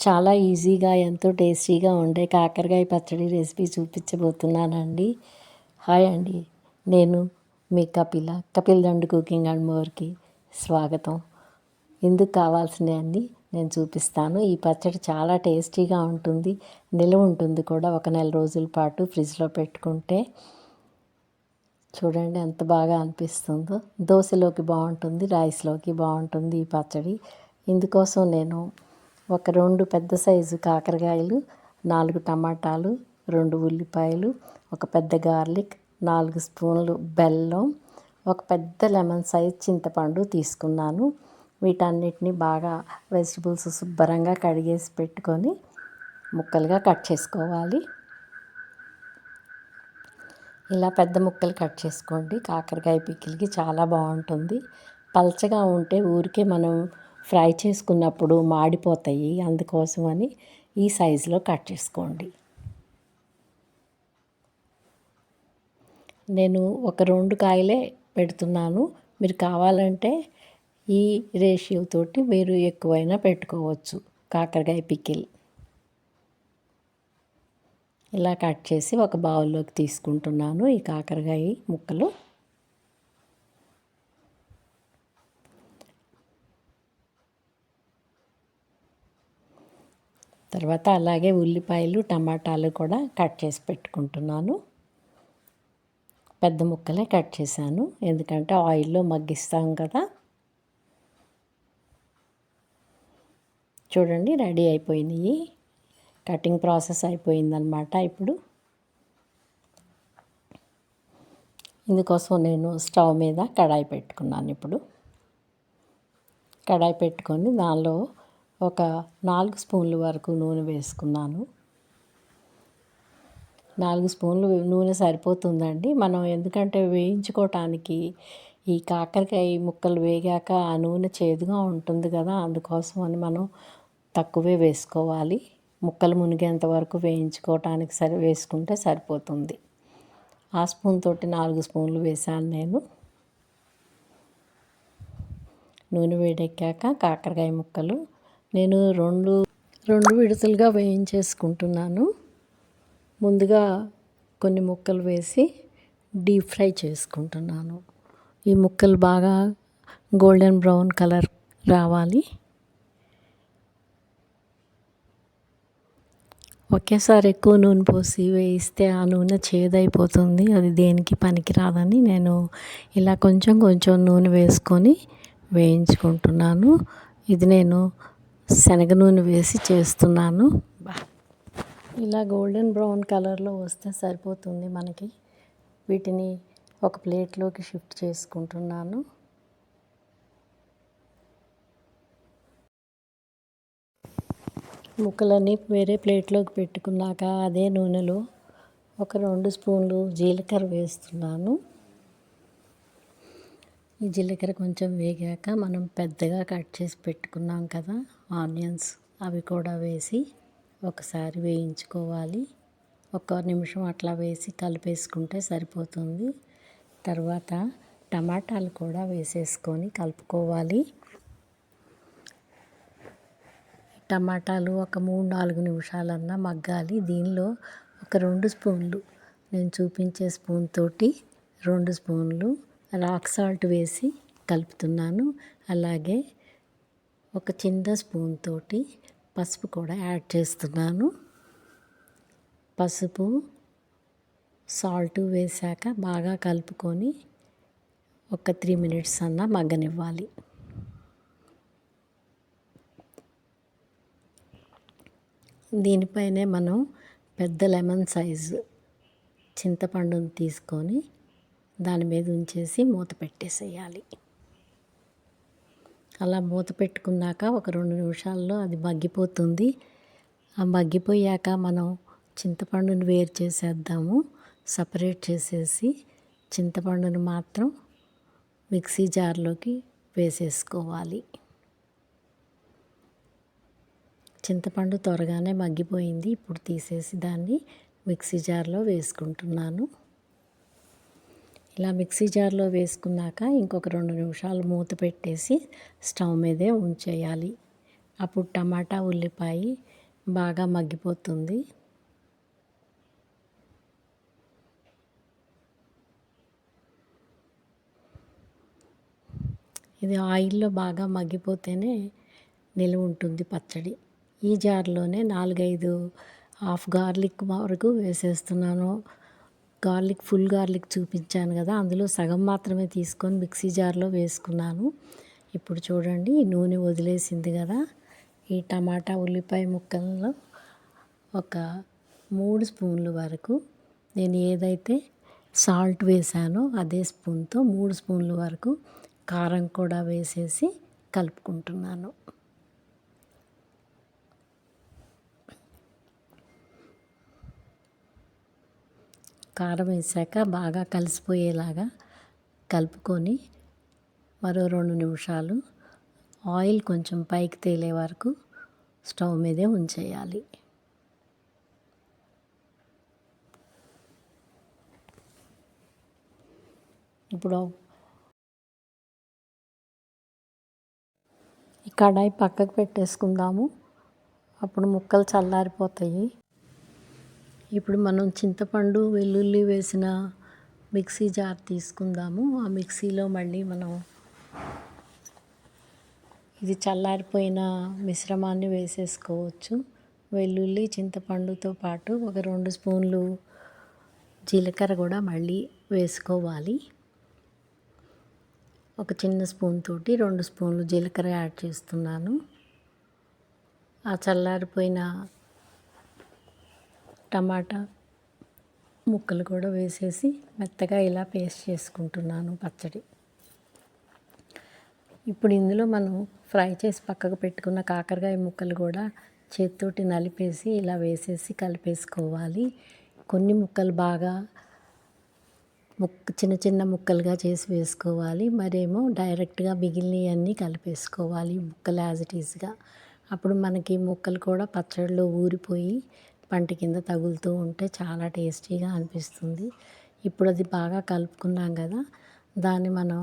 చాలా ఈజీగా ఎంతో టేస్టీగా ఉండే కాకరకాయ పచ్చడి రెసిపీ చూపించబోతున్నానండి. హాయ్ అండి. నేను మీ కపిల కపిల్ దండ్ కుకింగ్ అండ్ మోర్కి స్వాగతం. ఇందుకు కావాల్సినవి అన్నీ నేను చూపిస్తాను. ఈ పచ్చడి చాలా టేస్టీగా ఉంటుంది నిల్వ ఉంటుంది కూడా ఒక నెల రోజుల పాటు ఫ్రిడ్జ్లో పెట్టుకుంటే. చూడండి ఎంత బాగా అనిపిస్తుందో. దోశలోకి బాగుంటుంది రైస్లోకి బాగుంటుంది ఈ పచ్చడి. ఇందుకోసం నేను ఒక రెండు పెద్ద సైజు కాకరకాయలు నాలుగు టమాటాలు రెండు ఉల్లిపాయలు ఒక పెద్ద గార్లిక్ నాలుగు స్పూన్లు బెల్లం ఒక పెద్ద లెమన్ సైజ్ చింతపండు తీసుకున్నాను. వీటన్నిటిని బాగా వెజిటబుల్స్ శుభ్రంగా కడిగేసి పెట్టుకొని ముక్కలుగా కట్ చేసుకోవాలి. ఇలా పెద్ద ముక్కలు కట్ చేసుకోండి. కాకరకాయ పిక్కిలికి చాలా బాగుంటుంది. పల్చగా ఉంటే ఊరికే మనం ఫ్రై చేసుకున్నప్పుడు మాడిపోతాయి అందుకోసమని ఈ సైజులో కట్ చేసుకోండి. నేను ఒక రెండు కాయలే పెడుతున్నాను. మీరు కావాలంటే ఈ రేషియోతోటి మీరు ఎక్కువైనా పెట్టుకోవచ్చు. కాకరకాయ పికిల్. ఇలా కట్ చేసి ఒక బౌల్లోకి తీసుకుంటున్నాను ఈ కాకరకాయ ముక్కలు. తర్వాత అలాగే ఉల్లిపాయలు టమాటాలు కూడా కట్ చేసి పెట్టుకుంటున్నాను. పెద్ద ముక్కలే కట్ చేశాను. ఎందుకంటే ఆయిల్లో మగ్గిస్తాం కదా. చూడండి రెడీ అయిపోయినాయి. కటింగ్ ప్రాసెస్ అయిపోయిందనమాట ఇప్పుడు. ఇందుకోసం నేను స్టవ్ మీద కడాయి పెట్టుకున్నాను ఇప్పుడు. కడాయి పెట్టుకొని దానిలో ఒక నాలుగు స్పూన్ల వరకు నూనె వేసుకున్నాను. నాలుగు స్పూన్లు నూనె సరిపోతుందండి. మనం ఎందుకంటే వేయించుకోవటానికి ఈ కాకరకాయ ముక్కలు వేగాక ఆ నూనె చేదుగా ఉంటుంది కదా అందుకోసం అని మనం తక్కువే వేసుకోవాలి. ముక్కలు మునిగేంత వరకు వేయించుకోవటానికి సరి వేసుకుంటే సరిపోతుంది. ఆ స్పూన్ తోటి నాలుగు స్పూన్లు వేసాను నేను. నూనె వేడెక్కాక కాకరకాయ ముక్కలు నేను రెండు రెండు విడతలుగా వేయించేసుకుంటున్నాను. ముందుగా కొన్ని ముక్కలు వేసి డీప్ ఫ్రై చేసుకుంటున్నాను. ఈ ముక్కలు బాగా గోల్డెన్ బ్రౌన్ కలర్ రావాలి. ఒకేసారి ఎక్కువ నూనె పోసి వేయిస్తే ఆ నూనె చేదైపోతుంది. అది దేనికి పనికిరాదని నేను ఇలా కొంచెం కొంచెం నూనె వేసుకొని వేయించుకుంటున్నాను. ఇది నేను శనగ నూనె వేసి చేస్తున్నాను. ఇలా గోల్డెన్ బ్రౌన్ కలర్లో వస్తే సరిపోతుంది మనకి. వీటిని ఒక ప్లేట్లోకి షిఫ్ట్ చేసుకుంటున్నాను. ముక్కలన్నీ వేరే ప్లేట్లోకి పెట్టుకున్నాక అదే నూనెలో ఒక రెండు స్పూన్లు జీలకర్ర వేస్తున్నాను. ఈ జీలకర్ర కొంచెం వేగాక మనం పెద్దగా కట్ చేసి పెట్టుకున్నాం కదా. ఆనియన్స్ అవి కూడా వేసి ఒకసారి వేయించుకోవాలి. ఒక నిమిషం అట్లా వేసి కలిపేసుకుంటే సరిపోతుంది. తర్వాత టమాటాలు కూడా వేసేసుకొని కలుపుకోవాలి. టమాటాలు ఒక మూడు నాలుగు నిమిషాలన్నా మగ్గాలి. దీనిలో ఒక రెండు స్పూన్లు నేను చూపించే స్పూన్ తోటి రెండు స్పూన్లు రాక్ సాల్ట్ వేసి కలుపుతున్నాను. అలాగే ఒక చిన్న స్పూన్ తోటి పసుపు కూడా యాడ్ చేస్తున్నాను. పసుపు సాల్ట్ వేసాక బాగా కలుపుకొని ఒక త్రీ మినిట్స్ అన్నా మగ్గనివ్వాలి. దీనిపైనే మనం పెద్ద లెమన్ సైజు చింతపండుని తీసుకొని దాని మీద ఉంచేసి మూత పెట్టేసేయాలి. అలా మూత పెట్టుకున్నాక ఒక రెండు నిమిషాల్లో అది మగ్గిపోతుంది. ఆ మగ్గిపోయాక మనం చింతపండుని వేరు చేసేద్దాము. సపరేట్ చేసేసి చింతపండును మాత్రం మిక్సీ జార్లోకి వేసేసుకోవాలి. చింతపండు త్వరగానే మగ్గిపోయింది. ఇప్పుడు తీసేసి దాన్ని మిక్సీ జార్లో వేసుకుంటున్నాను. ఇలా మిక్సీ జార్లో వేసుకున్నాక ఇంకొక రెండు నిమిషాలు మూత పెట్టేసి స్టవ్ మీదే ఉంచేయాలి. అప్పుడు టమాటా ఉల్లిపాయ బాగా మగ్గిపోతుంది. ఇది ఆయిల్లో బాగా మగ్గిపోతేనే నిలువ ఉంటుంది పచ్చడి. ఈ జార్లోనే నాలుగైదు హాఫ్ గార్లిక్ వరకు వేసేస్తున్నాను. గార్లిక్ ఫుల్ గార్లిక్ చూపించాను కదా అందులో సగం మాత్రమే తీసుకొని మిక్సీ జార్లో వేసుకున్నాను. ఇప్పుడు చూడండి నూనె వదిలేసింది కదా ఈ టమాటా ఉల్లిపాయ ముక్కల్లో ఒక మూడు స్పూన్ల వరకు నేను ఏదైతే సాల్ట్ వేసానో అదే స్పూన్తో మూడు స్పూన్ల వరకు కారం కూడా వేసేసి కలుపుకుంటున్నాను. కారం వేసాక బాగా కలిసిపోయేలాగా కలుపుకొని మరో రెండు నిమిషాలు ఆయిల్ కొంచెం పైకి తేలే వరకు స్టవ్ మీదే ఉంచేయాలి. ఇప్పుడు ఈ కడాయి పక్కకు పెట్టేసుకుందాము. అప్పుడు ముక్కలు చల్లారిపోతాయి. ఇప్పుడు మనం చింతపండు వెల్లుల్లి వేసిన మిక్సీ జార్ తీసుకుందాము. ఆ మిక్సీలో మళ్ళీ మనం ఇది చల్లారిపోయిన మిశ్రమాన్ని వేసేసుకోవచ్చు. వెల్లుల్లి చింతపండుతో పాటు ఒక రెండు స్పూన్లు జీలకర్ర కూడా మళ్ళీ వేసుకోవాలి. ఒక చిన్న స్పూన్ తోటి రెండు స్పూన్లు జీలకర్ర యాడ్ చేస్తున్నాను. ఆ చల్లారిపోయిన టమాటా ముక్కలు కూడా వేసేసి మెత్తగా ఇలా పేస్ట్ చేసుకుంటున్నాను పచ్చడి. ఇప్పుడు ఇందులో మనం ఫ్రై చేసి పక్కకు పెట్టుకున్న కాకరకాయ ముక్కలు కూడా చేతితోటి నలిపేసి ఇలా వేసేసి కలిపేసుకోవాలి. కొన్ని ముక్కలు బాగా ముక్క చిన్న చిన్న ముక్కలుగా చేసి వేసుకోవాలి. మరేమో డైరెక్ట్గా మిగిలినవన్నీ కలిపేసుకోవాలి ముక్కలు యాజ్ ఇట్ ఈస్గా. అప్పుడు మనకి ముక్కలు కూడా పచ్చడిలో ఊరిపోయి పంట కింద తగులుతూ ఉంటే చాలా టేస్టీగా అనిపిస్తుంది. ఇప్పుడు అది బాగా కలుపుకున్నాం కదా దాన్ని మనం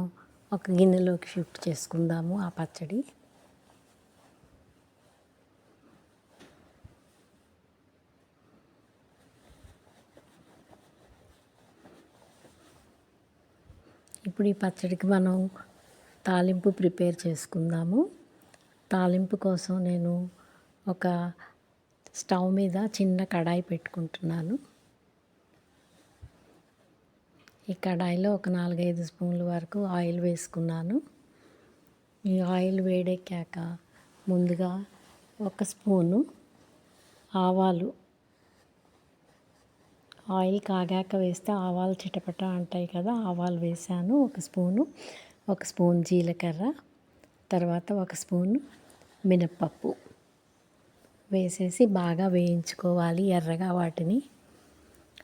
ఒక గిన్నెలోకి షిఫ్ట్ చేసుకుందాము ఆ పచ్చడి. ఇప్పుడు ఈ పచ్చడికి మనం తాలింపు ప్రిపేర్ చేసుకుందాము. తాలింపు కోసం నేను ఒక స్టవ్ మీద చిన్న కడాయి పెట్టుకుంటున్నాను. ఈ కడాయిలో ఒక నాలుగైదు స్పూన్ల వరకు ఆయిల్ వేసుకున్నాను. ఈ ఆయిల్ వేడెక్కాక ముందుగా ఒక స్పూను ఆవాలు. ఆయిల్ కాగాక వేస్తే ఆవాలు చిటపట అంటాయి కదా ఆవాలు వేసాను ఒక స్పూను. ఒక స్పూన్ జీలకర్ర తర్వాత ఒక స్పూను మినప్పప్పు. వేసేసి బాగా వేయించుకోవాలి ఎర్రగా వాటిని.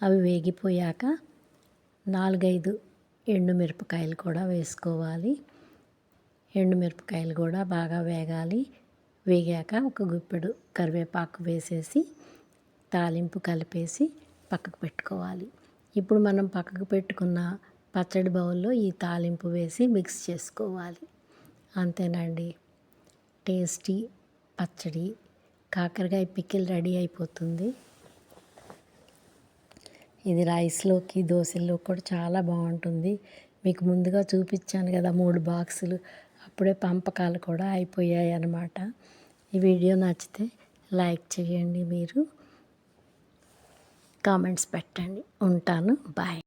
అవి వేగిపోయాక నాలుగైదు ఎండుమిరపకాయలు కూడా వేసుకోవాలి. ఎండుమిరపకాయలు కూడా బాగా వేగాలి. వేగాక ఒక గుప్పెడు కరివేపాకు వేసేసి తాలింపు కలిపేసి పక్కకు పెట్టుకోవాలి. ఇప్పుడు మనం పక్కకు పెట్టుకున్న పచ్చడి బౌల్లో ఈ తాలింపు వేసి మిక్స్ చేసుకోవాలి. అంతేనండి. టేస్టీ పచ్చడి. కాకరకాయ పికిల్ రెడీ అయిపోతుంది. ఇది రైస్లోకి దోశల్లో కూడా చాలా బాగుంటుంది. మీకు ముందుగా చూపించాను కదా మూడు బాక్సులు. అప్పుడే పంపకాలు కూడా అయిపోయాయి అన్నమాట. ఈ వీడియో నచ్చితే లైక్ చేయండి మీరు. కామెంట్స్ పెట్టండి. ఉంటాను. బాయ్.